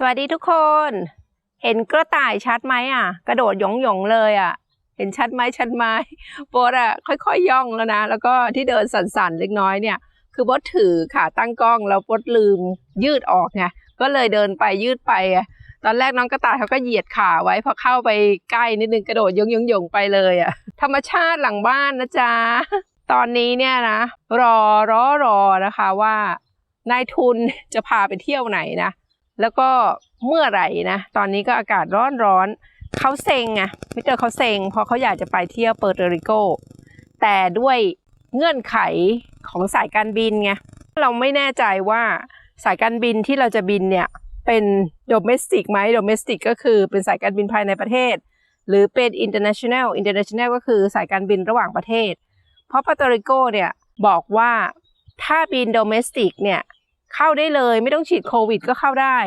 สวัสดีทุกคน เห็นกระต่ายชัดไหมอะ กระโดดหยงหยงเลยอะ เห็นชัดไหมชัดไหมโบทอะค่อยๆย่องแล้วนะ แล้วก็ที่เดินสั่นๆเล็กน้อยเนี่ย คือโบทถือขาตั้งกล้องแล้วโบทลืมยืดออกไงก็เลยเดินไปยืดไปอะตอนแรกน้องกระต่ายเขาก็เหยียดขาไว้พอเข้าไปใกล้นิดนึงกระโดดยงยงยงไปเลยอะ ธรรมชาติหลังบ้านนะจ๊ะ ตอนนี้เนี่ยนะ รอรอรอนะคะว่านายทุนจะพาไปเที่ยวไหนนะ แล้วก็เมื่อไหร่นะตอนนี้ก็อากาศร้อนร้อนๆเขาเซ็งไงมิสเตอร์เขาเซ็งเพราะเขาอยากจะไปเที่ยวเปอร์โตริโก แต่ด้วยเงื่อนไขของสายการบินไงเราไม่แน่ใจว่าสายการบินที่เราจะบินเนี่ยเป็นโดเมสติกไหมโดเมสติกก็คือเป็นสายการบินภายในประเทศ หรือเป็น international international ก็คือสายการบินระหว่างประเทศ เพราะปาโตริโกเนี่ยบอกว่าถ้าบินโดเมสติกเนี่ย เข้าได้เลยไม่ต้องฉีดโควิดก็เข้าได้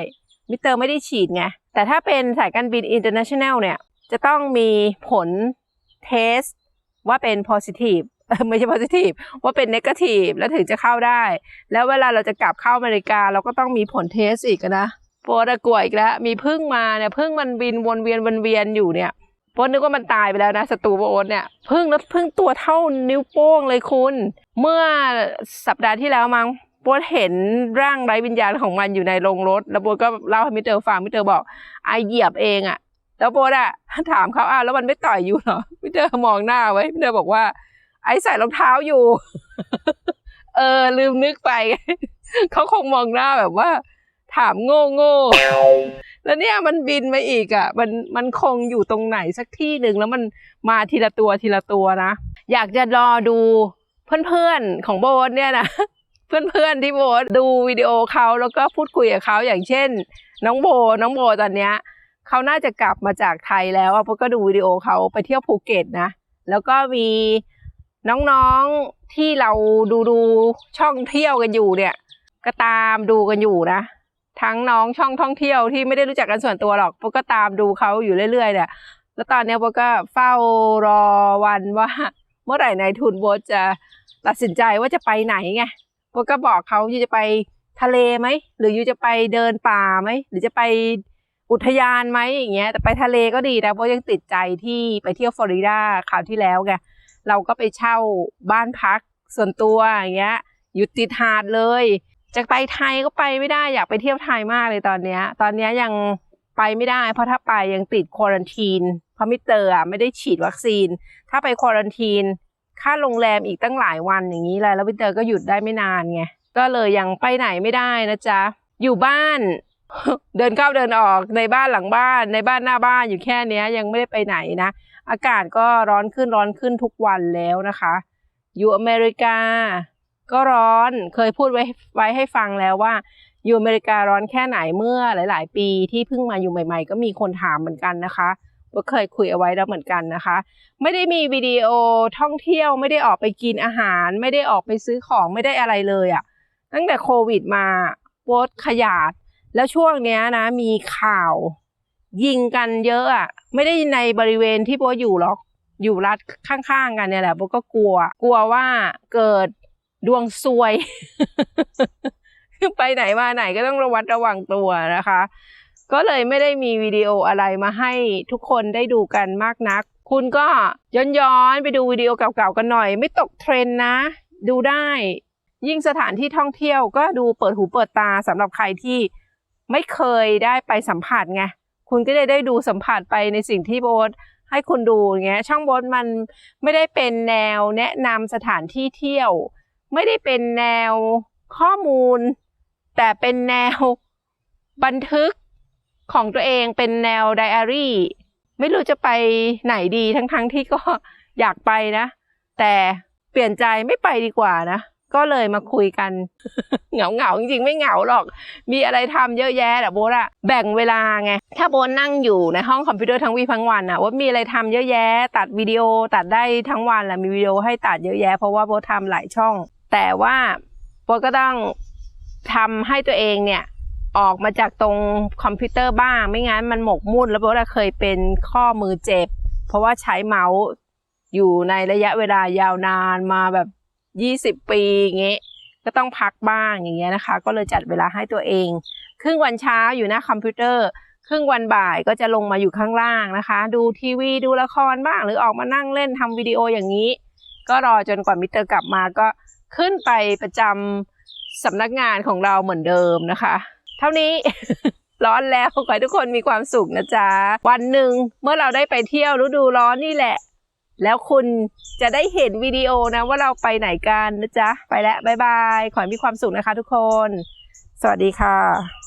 มิเตอร์ไม่ได้ฉีดไง แต่ถ้าเป็นสายการบิน international เนี่ย จะต้องมีผลเทสว่าเป็น positive ไม่ใช่ positive ว่าเป็น negative แล้วถึงจะเข้าได้ แล้วเวลาเราจะกลับเข้าอเมริกา เราก็ต้องมีผลเทสอีกอะนะปรตะกลัวอีกแล้ว มีพึ่งมาเนี่ยพึ่งมันบินวนเวียนวนเวียนอยู่เนี่ยปรนึกว่ามันตายไปแล้วนะศัตรูโปรเนี่ยพึ่งแล้วพึ่งตัวเท่านิ้วโป้งเลยคุณ เมื่อสัปดาห์ที่แล้วมั้ง โปรเห็นร่างไร้วิญญาณของมันอยู่ในโรงรถ แล้วโปรก็เล่าให้มิเตอร์ฟังมิเตอร์บอกไอเหยียบเองอะแล้วโปรอะถามเขาอ้าวแล้วมันไม่ต่อยอยู่เหรอมิเตอร์มองหน้าไว้มิเตอร์บอกว่า ไอใส่รองเท้าอยู่ เออ ลืมนึกไป เขาคงมองหน้าแบบว่า ถามโง่โง่แล้วเนี่ยมันบินมาอีกอะ มันมันคงอยู่ตรงไหนสักที่หนึ่งแล้วมันมาทีละตัวทีละตัวนะ อยากจะรอดูเพื่อนๆของโบสเนี่ยนะ เพื่อนๆที่โบสดูวิดีโอเขาแล้วก็พูดคุยกับเขาอย่างเช่น น้องโบน้องโบตอนเนี้ยเขาน่าจะกลับมาจากไทยแล้วเพราะก็ดูวิดีโอเขาไปเที่ยวภูเก็ตนะ แล้วก็มีน้องๆที่เราดูดูช่องเที่ยวกันอยู่เนี่ยก็ตามดูกันอยู่นะ ทั้งน้องช่องท่องเที่ยวที่ไม่ได้รู้จักกันส่วนตัวหรอกพวกก็ตามดูเขาอยู่เรื่อยๆเนี่ยแล้วตอนนี้พวกก็เฝ้ารอวันว่า เมื่อไหร่นายทุนโบจะตัดสินใจว่าจะไปไหนไง พวกก็บอกเขาอยู่จะไปทะเลไหมหรืออยู่จะไปเดินป่าไหมหรือจะไปอุทยานไหมอย่างเงี้ย แต่ไปทะเลก็ดีนะเพราะยังติดใจที่ไปเที่ยวฟลอริดาคราวที่แล้วไงเราก็ไปเช่าบ้านพักส่วนตัวอย่างเงี้ยอยู่ติดหาดเลยจะไปไทยก็ไปไม่ได้อยากไปเที่ยวไทยมากเลยตอนเนี้ย ตอนเนี้ยยังไปไม่ได้ เพราะถ้าไปยังติดควอรันทีนเพราะมิเตอร์อะไม่ได้ฉีดวัคซีน ถ้าไปควอรันทีน ค่าโรงแรมอีกตั้งหลายวันอย่างนี้เลยแล้วมิสเตอร์ก็หยุดได้ไม่นานไงก็เลยยังไปไหนไม่ได้นะจ๊ะอยู่บ้าน เดินเข้าเดินออกในบ้านหลังบ้านในบ้านหน้าบ้านอยู่แค่นี้ยยังไม่ได้ไปไหนนะ อากาศก็ร้อนขึ้นร้อนขึ้นทุกวันแล้วนะคะอยู่อเมริกา ก็ร้อนเคยพูดไว้ไว้ให้ฟังแล้วว่าอยู่อเมริการ้อนแค่ไหนเมื่อหลาย ๆ ปีที่เพิ่งมาอยู่ใหม่ ๆ ก็มีคนถามเหมือนกันนะคะ ก็เคยคุยเอาไว้แล้วเหมือนกันนะคะ ไม่ได้มีวิดีโอท่องเที่ยว ไม่ได้ออกไปกินอาหาร ไม่ได้ออกไปซื้อของไม่ได้อะไรเลยอะ่ะตั้งแต่โควิดมาโพสขยาด แล้วช่วงเนี้ยนะ มีข่าว ยิงกันเยอะอะไม่ได้ในบริเวณที่โบอยู่หรอกอยู่รัดข้างๆกันเนี่ยแหละโบก็กลัว กลัวว่าเกิดดวงซวย ไปไหนมาไหนก็ต้องระวัดระวังตัวนะคะ ก็เลยไม่ได้มีวิดีโออะไรมาให้ทุกคนได้ดูกันมากนัก คุณก็ย้อนๆไปดูวิดีโอเก่าๆกันหน่อย ไม่ตกเทรนนะ ดูได้ ยิ่งสถานที่ท่องเที่ยวก็ดูเปิดหูเปิดตาสำหรับใครที่ไม่เคยได้ไปสัมผัสไงคุณก็ได้ได้ดูสัมผัสไปในสิ่งที่โบสให้คุณดูอย่างเงี้ยช่องโบสมันไม่ได้เป็นแนวแนะนำสถานที่เที่ยว ไม่ได้เป็นแนวข้อมูล แต่เป็นแนวบันทึก ของตัวเองเป็นแนวไดอารี่ ไม่รู้จะไปไหนดีทั้งๆที่ก็อยากไปนะ แต่เปลี่ยนใจไม่ไปดีกว่านะ ก็เลยมาคุยกันเหงาเหงาๆจริงๆ ไม่เหงาหรอก มีอะไรทำเยอะแยะแต่โบทอะแบ่งเวลาไง ถ้าโบทนั่งอยู่ในห้องคอมพิวเตอร์ทั้งวีทั้งวันอะว่ามีอะไรทำเยอะแยะ ตัดวิดีโอตัดได้ทั้งวันแหละมีวิดีโอให้ตัดเยอะแยะเพราะว่าโบททำหลายช่อง แต่ว่าโบทก็ต้องทำให้ตัวเองเนี่ย ออกมาจากตรงคอมพิวเตอร์บ้าง ไม่งั้นมันหมกมุ่นแล้วโบทอะเคยเป็นข้อมือเจ็บ เพราะว่าใช้เมาส์อยู่ในระยะเวลายาวนานมาแบบยี่สิบปีอย่างเงี้ยก็ต้องพักบ้างอย่างเงี้ยนะคะ ก็เลยจัดเวลาให้ตัวเอง ครึ่งวันเช้าอยู่หน้าคอมพิวเตอร์ ครึ่งวันบ่ายก็จะลงมาอยู่ข้างล่างนะคะ ดูทีวีดูละครบ้างหรือออกมานั่งเล่นทำวิดีโออย่างนี้ ก็รอจนกว่ามิสเตอร์กลับมาก็ขึ้นไปประจำสำนักงานของเราเหมือนเดิมนะคะ เท่านี้ร้อนแล้วขอให้ทุกคนมีความสุขนะจ๊ะ วันหนึ่งเมื่อเราได้ไปเที่ยวฤดูร้อนนี่แหละ แล้วคุณจะได้เห็นวิดีโอนะว่าเราไปไหนกันนะจ๊ะ ไปแล้ว บ๊ายบาย ขอให้มีความสุขนะคะทุกคน สวัสดีค่ะ